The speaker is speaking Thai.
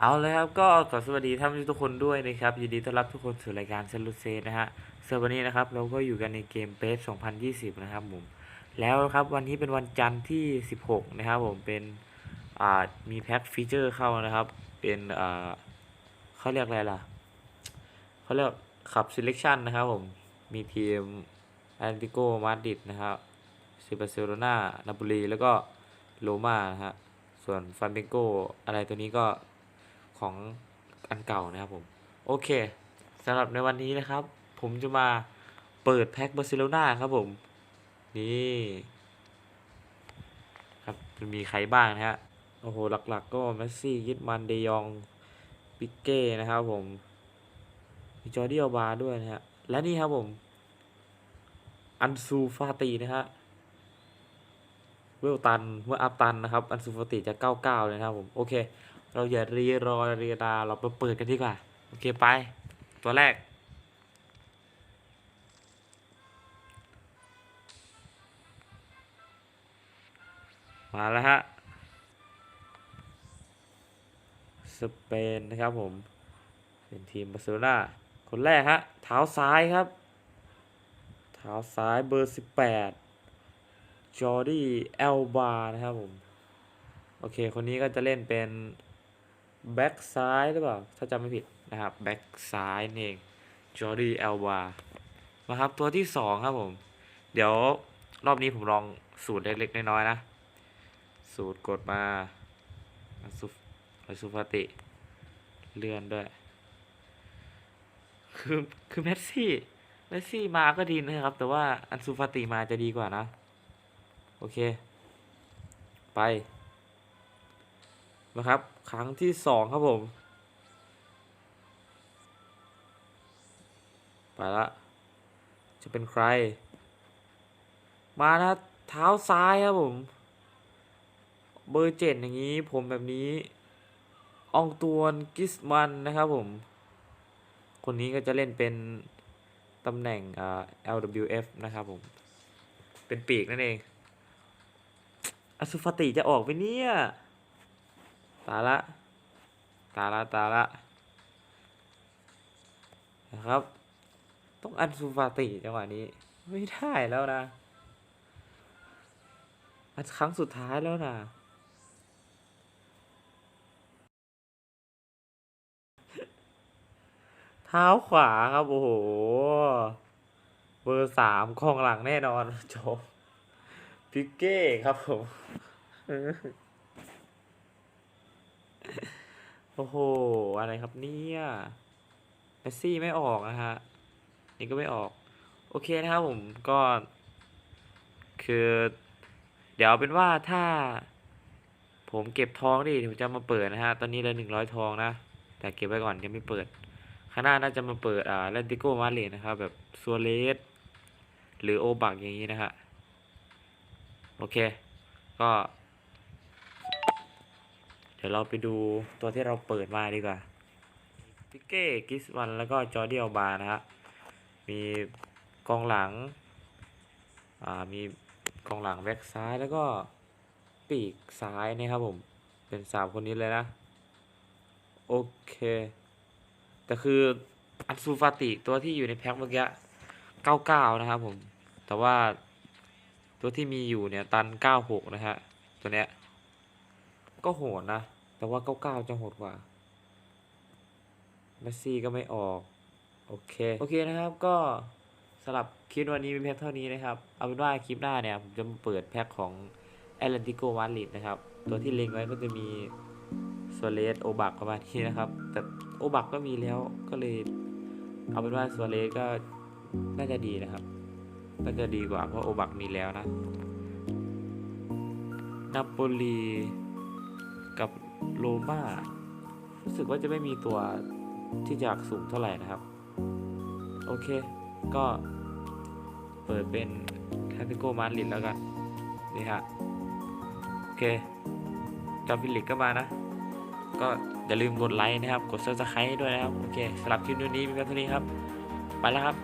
เอาเลยครับก็ขอสวัสดีท่านผู้ชมทุกคนด้วยนะครับยินดีต้อนรับทุกคนสู่รายการเซลูเซนะฮะสำหรับวันนี้นะครับเราก็อยู่กันในเกมเ s 2020 นะครับผมแล้วครับวันนี้เป็นวันจันทร์ที่ 16 นะครับผมเป็นอ่ามีแพ็คฟีเจอร์เข้านะครับ เป็นอ่าเขาเรียกอะไรล่ะเขาเรียกขับ selection นะครับผมมีทีมแอนติโกมาดริดนะครับซิบาเซโรนานาโปลีแล้วก็โรม่านะฮะส่วนฟาเบงโกอะไรตัวนี้ก็ ของอันเก่านะครับผมโอเคสำหรับในวันนี้นะครับ ผมจะมาเปิดแพ็คบาร์เซโลนาครับผม นี่ครับมีใครบ้างนะฮะโอ้โหหลักๆ ก็เมสซี่ยิดมันเดยองปิกเก้นะครับผมมีจอร์ดิอัลบาด้วยนะฮะและนี่ครับผม อันซูฟาตีนะฮะเวลตันเมื่ออัพตันนะครับ อันซูฟาติจะ 99 เลยนะครับผม โอเค เราอย่ารีรอรียดาเราไปเปิดกันดีกว่า โอเคไป ตัวแรก มาแล้วฮะ สเปนนะครับผม เป็นทีมบาร์เซโลนาคนแรกฮะ เท้าซ้ายครับ เท้าซ้ายเบอร์ 18 จอร์ดี้เอลบา นะครับผม โอเค คนนี้ก็จะเล่นเป็น แบ็กซ้ายหรือเปล่า ถ้าจำไม่ผิดนะครับ แบ็กซ้ายเองจอร์ดี้เอลบามาครับตัวที่สองครับผม เดี๋ยวรอบนี้ผมลองสูตรเล็กๆน้อยๆนะ สูตรกดมาอันซุอันซุฟาติ เลื่อนด้วย คือคือเมสซี่เมสซี่มาก็ดีนะครับ แต่ว่าอันซูฟาติมาจะดีกว่านะ โอเค ไป นะครับ ครั้งที่สองครับผม ไปละ จะเป็นใคร มานะเท้าซ้ายครับผม เบอร์เจ็ดอย่างนี้ผมแบบนี้อองตวนกิสมันนะครับผม คนนี้ก็จะเล่นเป็นตำแหน่งอ่า LWF นะครับผม เป็นปีกนั่นเอง อสุฟติจะออกไปเนี่ย ตาละ ตาละ ตาละ นะครับ ต้องอันซูฟาติจังหวะนี้ ไม่ได้แล้วนะ อันครั้งสุดท้ายแล้วนะเท้าขวาครับ โอ้โห เบอร์สามกองหลังแน่นอนโจพิกเก้ครับผม โอ้โห อะไรครับเนี่ยเมสซี่ไม่ออกนะฮะ นี่ก็ไม่ออก โอเคนะครับผมก็ คือ เดี๋ยวเป็นว่าถ้า ผมเก็บทองดิผมจะมาเปิดนะฮะ ตอนนี้เลือหนึ่งร้อยทองนะ แต่เก็บไว้ก่อนยังไม่เปิดข้างหน้าน่าจะมาเปิดอ่าแลนติโกมาเลนะครับ แบบซัวเลสหรือโอบักอย่างนี้นะฮะ โอเค ก็ เดี๋ยวเราไปดูตัวที่เราเปิดมาดีกว่าพิกเก้กิสวันแล้วก็จอร์เดียลบานะฮะมีกองหลังอ่ามีกองหลังแบ็กซ้ายแล้วก็ปีกซ้ายนะครับผมเป็นสามคนนี้เลยนะ โอเค แต่คืออันซูฟาติตัวที่อยู่ในแพ็คเมื่อกี้เก้าเก้านะครับผม แต่ว่าตัวที่มีอยู่เนี่ยตันเก้าหกนะฮะตัวเนี้ย ก็โหดนะ แต่ว่าเก้าเก้าจะโหดกว่าเมสซี่ก็ไม่ออก โอเค โอเคนะครับ ก็สำหรับคลิปวันนี้มีเพียงเท่านี้นะครับ เอาเป็นว่าคลิปหน้าเนี่ย ผมจะเปิดแพ็คของแอตเลนติโกมาดริดนะครับ ตัวที่เล็งไว้ก็จะมีโซเลสโอบักประมาณนี้นะครับ แต่โอบักก็มีแล้วก็เลย เอาเป็นว่าโซเลสก็น่าจะดีนะครับ น่าจะดีกว่าเพราะโอบักมีแล้วนะนาโปลี โรมารู้สึกว่าจะไม่มีตัวที่จะสูงเท่าไหร่นะครับ โอเค ก็เปิดเป็นแคติโกมาดริดแล้วกัน นี่ฮะ โอเคจอมฟิลิกก็มานะ ก็อย่าลืมกดไลค์นะครับ กดซับสไครต์ด้วยนะครับ โอเคสำหรับคลิปนี้มีเพียงเท่านี้ครับ ไปแล้วครับ